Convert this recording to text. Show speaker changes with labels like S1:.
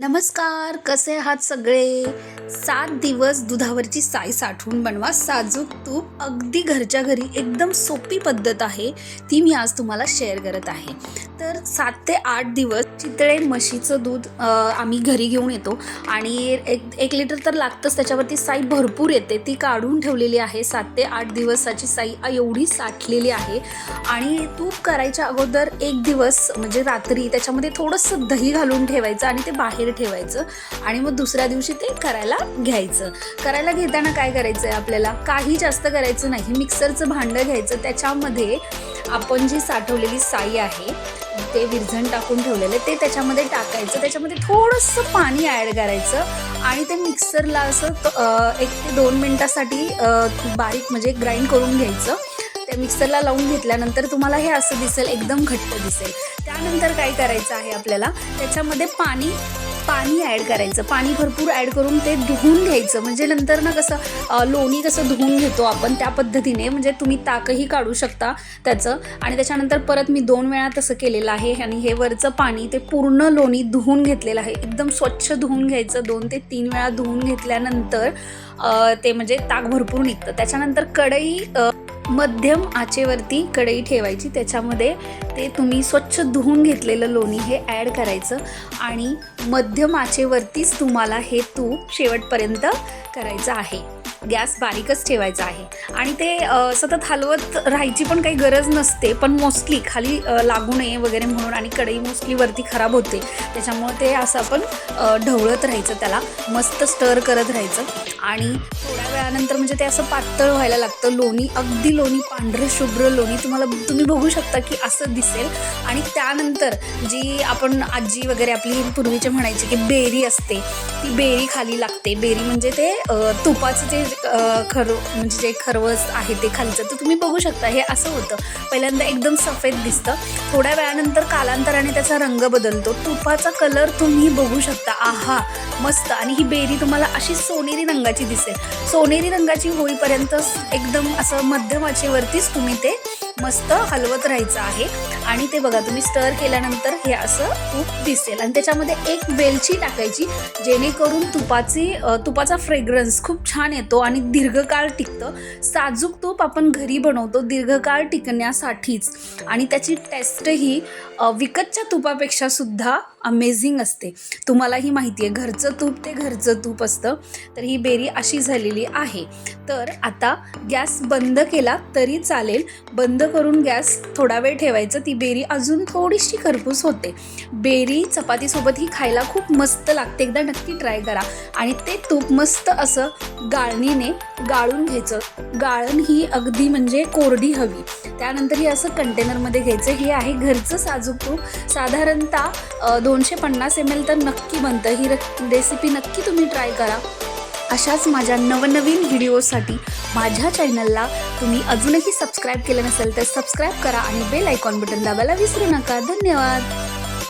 S1: नमस्कार कसे आहात सगळे? सात दिवस दुधावरची साय साठवून बनवा. साजूक तूप अगदी घरच्या घरी एकदम सोपी पद्धत आहे. ती मी आज तुम्हाला शेअर करत आहे. तर सात ते आठ दिवस चितळे म्हशीचं दूध आम्ही घरी घेऊन येतो. आणि एक एक लिटर तर लागतंच त्याच्यावरती साई भरपूर येते. ती काढून ठेवलेली आहे. सात ते आठ दिवसाची साई एवढी साठलेली आहे. आणि तूप करायच्या अगोदर एक दिवस म्हणजे रात्री त्याच्यामध्ये थोडंसं दही घालून ठेवायचं आणि ते बाहेर ठेवायचं. आणि मग दुसऱ्या दिवशी ते करायला घ्यायचं. करायला घेताना काय करायचं आहे आपल्याला? काही जास्त करायचं नाही. मिक्सरचं भांडं घ्यायचं. त्याच्यामध्ये आपण जी साठवलेली साई आहे ते विरझण टाकून ठेवलेलं ते त्याच्यामध्ये टाकायचं त्याच्यामध्ये थोडंसं पाणी ॲड करायचं आणि ते मिक्सरला असं एक ते दोन मिनटासाठी बारीक म्हणजे ग्राइंड करून घ्यायचं. त्या मिक्सरला लावून घेतल्यानंतर तुम्हाला हे असं दिसेल एकदम घट्ट दिसेल. त्यानंतर काय करायचं आहे आपल्याला? त्याच्यामध्ये पाणी पाणी ॲड करायचं. पाणी भरपूर ॲड करून ते धुवून घ्यायचं. म्हणजे नंतर ना कसं लोणी कसं धुवून घेतो आपण त्या पद्धतीने. म्हणजे तुम्ही ताकही काढू शकता त्याचं. आणि त्याच्यानंतर परत मी दोन वेळा तसं केलेलं आहे. आणि हे वरचं पाणी ते पूर्ण लोणी धुवून घेतलेलं आहे. एकदम स्वच्छ धुवून घ्यायचं. दोन ते तीन वेळा धुवून घेतल्यानंतर ते म्हणजे ताक भरपूर निघतं. त्याच्यानंतर कढई मध्यम आचेवरती कढई ठेवायची. त्याच्यामध्ये ते तुम्ही स्वच्छ धुवून घेतलेलं लोणी हे ॲड करायचं आणि मध्यम आचेवरतीच तुम्हाला हे तूप शेवटपर्यंत करायचं आहे. गॅस बारीकच ठेवायचा आहे. आणि ते सतत हलवत राहायची पण काही गरज नसते पण मोस्टली खाली लागू नये वगैरे म्हणून आणि कढई मोस्टली वरती खराब होते. त्याच्यामुळे ते असं आपण ढवळत राहायचं त्याला मस्त स्टर करत राहायचं. आणि थोड्या वेळानंतर म्हणजे ते असं पातळ व्हायला लागतं. लोणी अगदी लोणी पांढरं शुभ्र लोणी तुम्हाला तुम्ही बघू शकता की असं दिसेल. आणि त्यानंतर जी आपण आजी वगैरे आपली पूर्वीचे म्हणायची की बेरी असते ती बेरी खाली लागते. बेरी म्हणजे ते तुपाचं जे जे खर म्हणजे जे खरवस आहे ते खालचं तर तुम्ही बघू शकता हे असं होतं. पहिल्यांदा एकदम सफेद दिसतं. थोड्या वेळानंतर कालांतराने त्याचा रंग बदलतो. तुपाचा कलर तुम्ही बघू शकता. आहा मस्त. आणि ही बेरी तुम्हाला अशी सोनेरी रंगाची दिसेल. सोनेरी रंगाची होईपर्यंत एकदम असं मध्यमाचेवरतीच तुम्ही ते मस्त हलवत राहायचं आहे. आणि ते बघा तुम्ही स्टर केल्यानंतर हे असं तूप दिसेल. आणि त्याच्यामध्ये एक वेलची टाकायची जेणेकरून तुपाची तुपाचा फ्रेग्रन्स खूप छान येतो आणि दीर्घकाळ टिकतं. साजूक तूप आपण घरी बनवतो दीर्घकाळ टिकण्यासाठीच. आणि त्याची टेस्टही विकतच्या तुपापेक्षा सुद्धा अमेझिंग असते. तुम्हालाही माहिती आहे घरचं तूप ते घरचं तूप असतं. तर ही बेरी अशी झालेली आहे. तर आता गॅस बंद केला तरी चालेल. बंद करून गॅस थोडा वेळ ठेवायचं. ती बेरी अजून थोडीशी खरपूस होते. बेरी चपातीसोबत ही खायला खूप मस्त लागते. एकदा नक्की ट्राय करा. आणि ते तूप मस्त असं गाळणीने गाळून घ्यायचं. गाळण ही अगदी म्हणजे कोरडी हवी. त्यानंतर हे असं कंटेनरमध्ये घ्यायचं हे आहे घरचं साजूक तूप. साधारणतः दोनशे पन्नास एम एल तर नक्की बनतं. ही रेसिपी नक्की तुम्ही ट्राय करा. अशाच माझ्या नवनवीन व्हिडिओसाठी माझ्या चॅनलला तुम्ही अजूनही सबस्क्राईब केलं नसेल तर सबस्क्राईब करा आणि बेल आयकॉन बटन दाबायला विसरू नका. धन्यवाद!